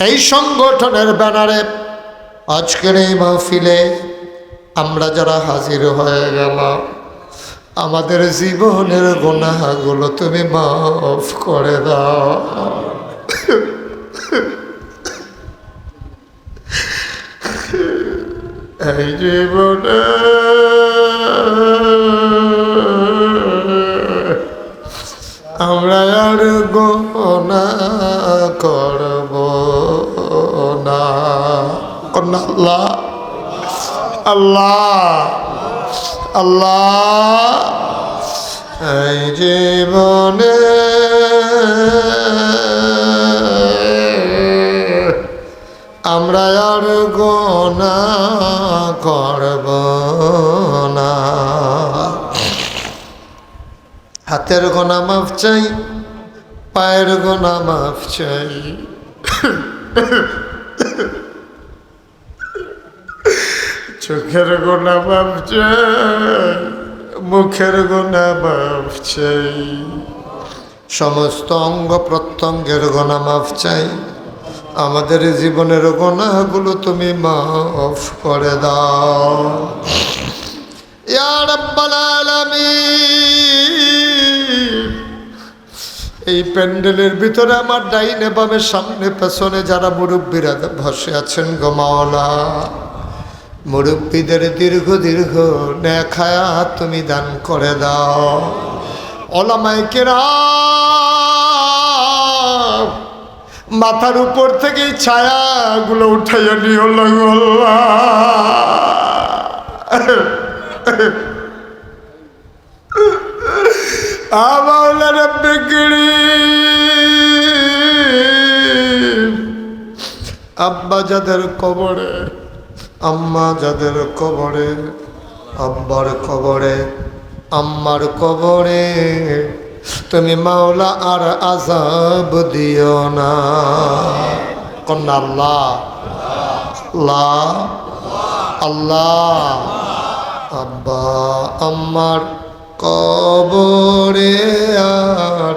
এই সংগঠনের ব্যানারে আজকের এই মাহফিলে আমরা যারা হাজির হয়ে গেলাম, আমাদের জীবনের গুনাহগুলো তুমি মাফ করে দাও। এই জীবনে আমরা আর গোনা করব আল্লাহ আল্লাহ আল্লাহ। এই জীবনে আমরা আর গোনা করব না। হাতের গোনা মাফ চাই, পায়ের গোনা মাফ চাই। চোখের গোনা চাই মুখের গোনা চাই সমস্ত অঙ্গ প্রত্যঙ্গের গোনা মাফ চাই, আমাদের জীবনের গোনাগুলো তুমি মাফ করে দাও। ইয়া আলামিন, এই প্যান্ডেলের ভিতরে আমার ডাইনে বামে সামনে পেছনে যারা মুরব্বীরা বসে আছেন গমাওলা মুরব্বীদের দীর্ঘ দীর্ঘ নেখায়া তুমি দান করে দাও। ওলামাই কেরা মাথার উপর থেকে ছায়াগুলো উঠাইয়া নিও লাগল্লা আমার বিগড়ি আব্বা যাদের কবরে আম্মা যাদের কবরে, আব্বার কবরে, আম্মার কবরে, তুমি মাওলা আর আজাব দিও না। কন্যা আল্লাহ। আল্লাহ। আল্লাহ। আব্বা আম্মার কবরে আর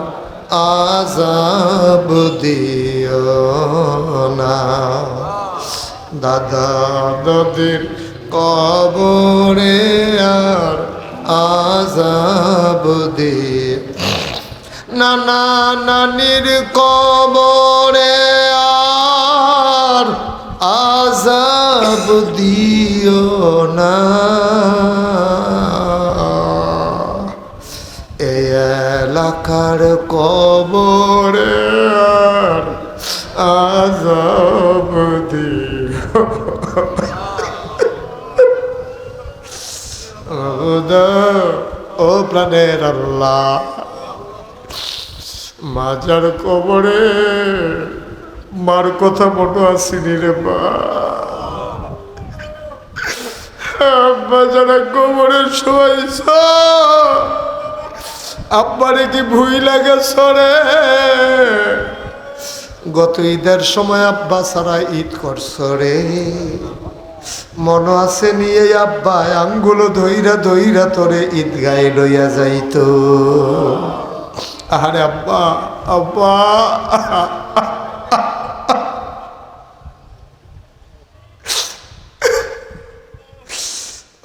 আজাব দিও না। দাদা দাদির কবরে আর আজাব নানা নানির কবরে আর আজাব দিও না। এলাকার কবরে আর আজাব দিও ও প্রাণের আল্লাহ। মাজার কবরে মার কথা মতো আসিনি রে মা। আব্বা যারা কবরে শোয়াইছ। আব্বারে কি ভুই লাগে সরে গত ঈদের সময় আব্বা সারা ঈদ করছ রে। মন আছে নিয়ে আব্বা আঙ্গুলো ধইরা ধইরা তোরে ঈদগায় লইয়া যাইত। আরে আব্বা আব্বা।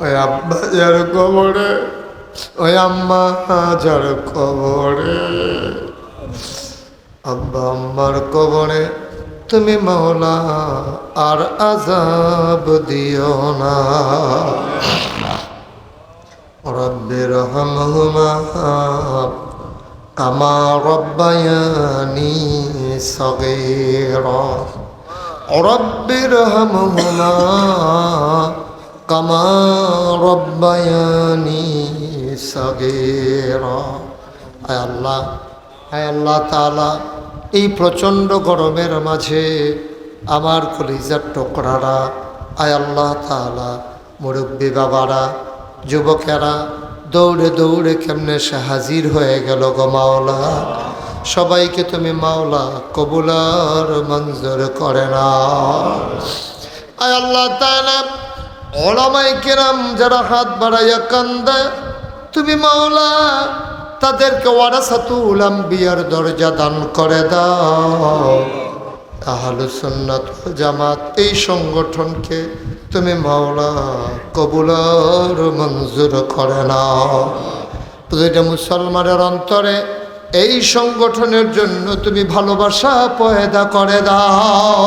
ওই আব্বা যার কবরে, ওই আম্মা যার কবরে। আব্বা আম্মার কবরে তুমি মাওলা, আর আজাব দিও না। রব্বির রহমহুমা, কামা রব্বায়ানি সগীরা। রব্বির রহমহুমা, কামা রব্বায়ানি সগীরা। আয় আল্লাহ আয় আল্লাহ তাআলা এই প্রচণ্ড গরমের মাঝে আমার কলিজার টোকরারা, আয় আল্লাহ তালা মুরব্বী বাবারা, যুবকেরা, দৌড়ে দৌড়ে কেমনে সে হাজির হয়ে গেল গো মাওলা। সবাইকে তুমি মাওলা কবুলার মঞ্জুর করে না আয় আল্লাহ তালা ওলামাই কেরাম যারা হাত বাড়াইয়া কান্দে, তুমি মাওলা তাদেরকে ওয়ারাসাতুল আম্বিয়ার দরজা দান করে দাও। আহলুসন্নাত জামাত, এই সংগঠনকে তুমি মাওলা কবুলার মঞ্জুর করে নাও। প্রতিটা মুসলমানের অন্তরে এই সংগঠনের জন্য তুমি ভালোবাসা পয়দা করে দাও।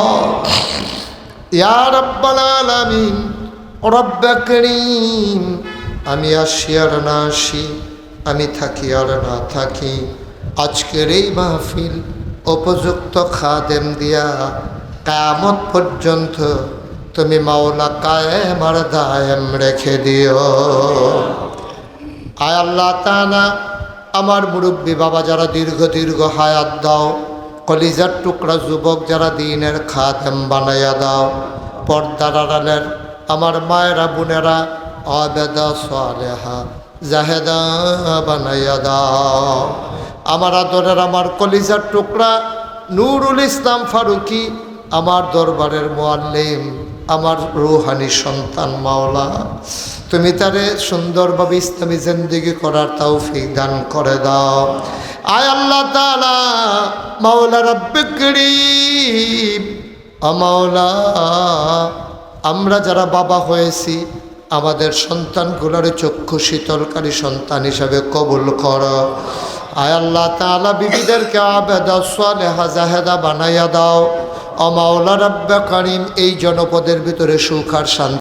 ইয়া রব্বাল আলামিন রব্বে করিম আমি আর না আসি আমি থাকি আর না থাকি। আজকের এই মাহফিল উপযুক্ত খাদেম দিয়া। কামত পর্যন্ত তুমি মাওলা কায়েম আর দায়েম রেখে দিও। আয় আল্লাহ তানা আমার মুরব্বী বাবা যারা দীর্ঘ দীর্ঘ হায়াত দাও, কলিজার টুকরা যুবক যারা দিনের খাদেম বানাইয়া দাও, পর্দার আড়ালের, আমার মায়েরা বোনেরা, আবেদা সালেহা। জাহেদা বানাইয়া দাও। আমার আদরের আমার কলিজার টুকরা নুরুল ইসলাম ফারুকি, আমার দরবারের মোয়াল্লিম আমার রুহানি সন্তান মাওলা। তুমি তারে সুন্দরভাবে ইসলামী জিন্দিগি করার তৌফিক দান করে দাও। আয় আল্লাহ তাআলা, মাওলা রব্বে করিম। আমাওলা আমরা যারা বাবা হয়েছি আমাদের সন্তানগুলোর চক্ষু শীতলকারী সন্তান হিসাবে কবুল কর। আল্লাহ তাআলা বিবিদেরকে আবেদা সালেহা জাহেদা বানাইয়া দাও। অমাওলা রাব্বা কারিম এই জনপদের ভিতরে সুখ আর শান্তি